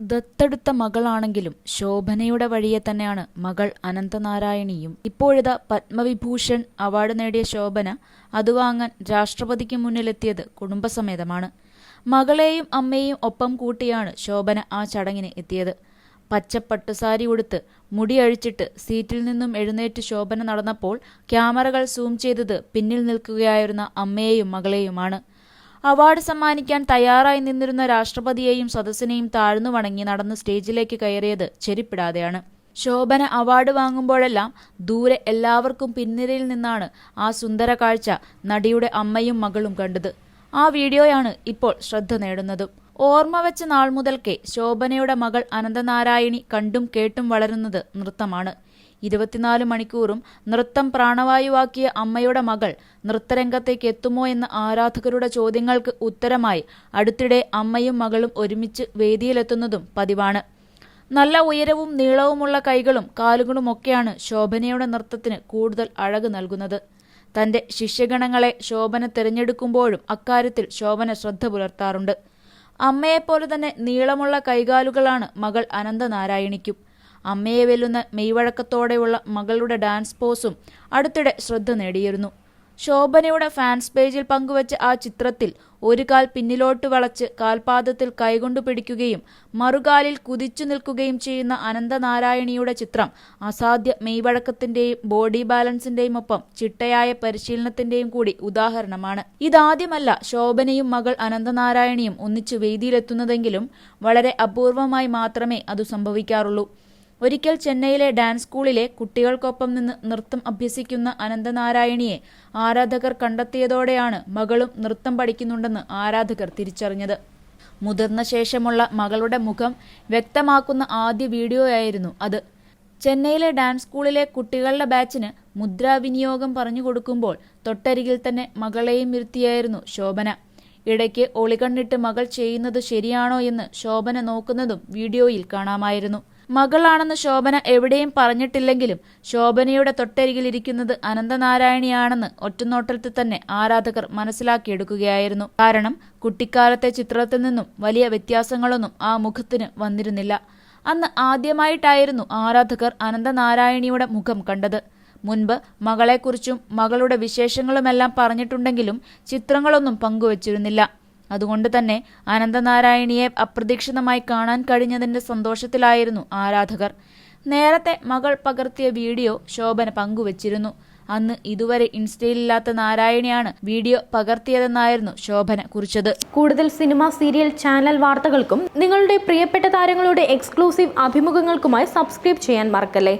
ദത്തെടുത്ത മകളാണെങ്കിലും ശോഭനയുടെ വഴിയെ തന്നെയാണ് മകൾ അനന്തനാരായണിയും. ഇപ്പോഴിതാ പത്മവിഭൂഷൺ അവാർഡ് നേടിയ ശോഭന അത് വാങ്ങാൻ രാഷ്ട്രപതിക്ക് മുന്നിലെത്തിയത് കുടുംബസമേതമാണ്. മകളെയും അമ്മയെയും ഒപ്പം കൂട്ടിയാണ് ശോഭന ആ ചടങ്ങിന് എത്തിയത്. പച്ചപ്പട്ടുസാരി ഉടുത്ത് മുടി അഴിച്ചിട്ട് സീറ്റിൽ നിന്നും എഴുന്നേറ്റ് ശോഭന നടന്നപ്പോൾ ക്യാമറകൾ സൂം ചെയ്തത് പിന്നിൽ നിൽക്കുകയായിരുന്ന അമ്മയെയും മകളെയുമാണ്. അവാർഡ് സമ്മാനിക്കാൻ തയ്യാറായി നിന്നിരുന്ന രാഷ്ട്രപതിയെയും സദസ്സിനെയും താഴ്ന്നു വണങ്ങി നടന്ന് സ്റ്റേജിലേക്ക് കയറിയത് ചെരിപ്പിടാതെയാണ്. ശോഭന അവാർഡ് വാങ്ങുമ്പോഴെല്ലാം ദൂരെ എല്ലാവർക്കും പിൻനിരയിൽ നിന്നാണ് ആ സുന്ദര കാഴ്ച നടിയുടെ അമ്മയും മകളും കണ്ടത്. ആ വീഡിയോയാണ് ഇപ്പോൾ ശ്രദ്ധ നേടുന്നതും. ഓർമ്മ വെച്ച നാൾ മുതൽക്കേ ശോഭനയുടെ മകൾ അനന്തനാരായണി കണ്ടും കേട്ടും വളരുന്നത് നൃത്തമാണ്. ഇരുപത്തിനാല് മണിക്കൂറും നൃത്തം പ്രാണവായുവാക്കിയ അമ്മയുടെ മകൾ നൃത്തരംഗത്തേക്ക് എത്തുമോ എന്ന ആരാധകരുടെ ചോദ്യങ്ങൾക്ക് ഉത്തരമായി അടുത്തിടെ അമ്മയും മകളും ഒരുമിച്ച് വേദിയിലെത്തുന്നതും പതിവാണ്. നല്ല ഉയരവും നീളവുമുള്ള കൈകളും കാലുകളുമൊക്കെയാണ് ശോഭനയുടെ നൃത്തത്തിന് കൂടുതൽ അഴക് നൽകുന്നത്. തന്റെ ശിഷ്യഗണങ്ങളെ ശോഭന തിരഞ്ഞെടുക്കുമ്പോഴും അക്കാര്യത്തിൽ ശോഭന ശ്രദ്ധ പുലർത്താറുണ്ട്. അമ്മയെപ്പോലെ തന്നെ നീളമുള്ള കൈകാലുകളാണ് മകൾ അനന്തനാരായണിക്കും. അമ്മയെ വെല്ലുന്ന മെയ്വഴക്കത്തോടെയുള്ള മകളുടെ ഡാൻസ് പോസും അടുത്തിടെ ശ്രദ്ധ നേടിയിരുന്നു. ശോഭനയുടെ ഫാൻസ് പേജിൽ പങ്കുവച്ച ആ ചിത്രത്തിൽ ഒരു കാൽ പിന്നിലോട്ട് വളച്ച് കാൽപാദത്തിൽ കൈകൊണ്ടു പിടിക്കുകയും മറുകാലിൽ കുതിച്ചു നിൽക്കുകയും ചെയ്യുന്ന അനന്തനാരായണിയുടെ ചിത്രം അസാധ്യ മെയ്വഴക്കത്തിന്റെയും ബോഡി ബാലൻസിന്റെയും ഒപ്പം ചിട്ടയായ പരിശീലനത്തിന്റെയും കൂടി ഉദാഹരണമാണ്. ഇതാദ്യമല്ല ശോഭനയും മകൾ അനന്തനാരായണിയും ഒന്നിച്ചു വേദിയിലെത്തുന്നതെങ്കിലും വളരെ അപൂർവമായി മാത്രമേ അത് സംഭവിക്കാറുള്ളൂ. ഒരിക്കൽ ചെന്നൈയിലെ ഡാൻസ് സ്കൂളിലെ കുട്ടികൾക്കൊപ്പം നിന്ന് നൃത്തം അഭ്യസിക്കുന്ന അനന്തനാരായണിയെ ആരാധകർ കണ്ടെത്തിയതോടെയാണ് മകളും നൃത്തം പഠിക്കുന്നുണ്ടെന്ന് ആരാധകർ തിരിച്ചറിഞ്ഞത്. മുതിർന്ന ശേഷമുള്ള മകളുടെ മുഖം വ്യക്തമാക്കുന്ന ആദ്യ വീഡിയോയായിരുന്നു അത്. ചെന്നൈയിലെ ഡാൻസ് സ്കൂളിലെ കുട്ടികളുടെ ബാച്ചിന് മുദ്രാവിനിയോഗം പറഞ്ഞു കൊടുക്കുമ്പോൾ തൊട്ടരികിൽ തന്നെ മകളെയും ഇരുത്തിയായിരുന്നു ശോഭന. ഇടയ്ക്ക് ഒളികണ്ണിട്ട് മകൾ ചെയ്യുന്നത് ശരിയാണോ എന്ന് ശോഭന നോക്കുന്നതും വീഡിയോയിൽ കാണാമായിരുന്നു. മകളാണെന്ന് ശോഭന എവിടെയും പറഞ്ഞിട്ടില്ലെങ്കിലും ശോഭനയുടെ തൊട്ടരികിലിരിക്കുന്നത് അനന്തനാരായണിയാണെന്ന് ഒറ്റനോട്ടത്തിൽ തന്നെ ആരാധകർ മനസ്സിലാക്കിയെടുക്കുകയായിരുന്നു. കാരണം കുട്ടിക്കാലത്തെ ചിത്രത്തിൽ നിന്നും വലിയ വ്യത്യാസങ്ങളൊന്നും ആ മുഖത്തിന് വന്നിരുന്നില്ല. അന്ന് ആദ്യമായിട്ടായിരുന്നു ആരാധകർ അനന്തനാരായണിയുടെ മുഖം കണ്ടത്. മുൻപ് മകളെക്കുറിച്ചും മകളുടെ വിശേഷങ്ങളുമെല്ലാം പറഞ്ഞിട്ടുണ്ടെങ്കിലും ചിത്രങ്ങളൊന്നും പങ്കുവച്ചിരുന്നില്ല. അതുകൊണ്ട് തന്നെ അനന്തനാരായണിയെ അപ്രതീക്ഷിതമായി കാണാൻ കഴിഞ്ഞതിന്റെ സന്തോഷത്തിലായിരുന്നു ആരാധകർ. നേരത്തെ മകൾ പകർത്തിയ വീഡിയോ ശോഭന പങ്കുവച്ചിരുന്നു. അന്ന് ഇതുവരെ ഇൻസ്റ്റയിലില്ലാത്ത നാരായണിയാണ് വീഡിയോ പകർത്തിയതെന്നായിരുന്നു ശോഭന കുറിച്ചത്. കൂടുതൽ സിനിമ സീരിയൽ ചാനൽ വാർത്തകൾക്കും നിങ്ങളുടെ പ്രിയപ്പെട്ട താരങ്ങളുടെ എക്സ്ക്ലൂസീവ് അഭിമുഖങ്ങൾക്കുമായി സബ്സ്ക്രൈബ് ചെയ്യാൻ മറക്കല്ലേ?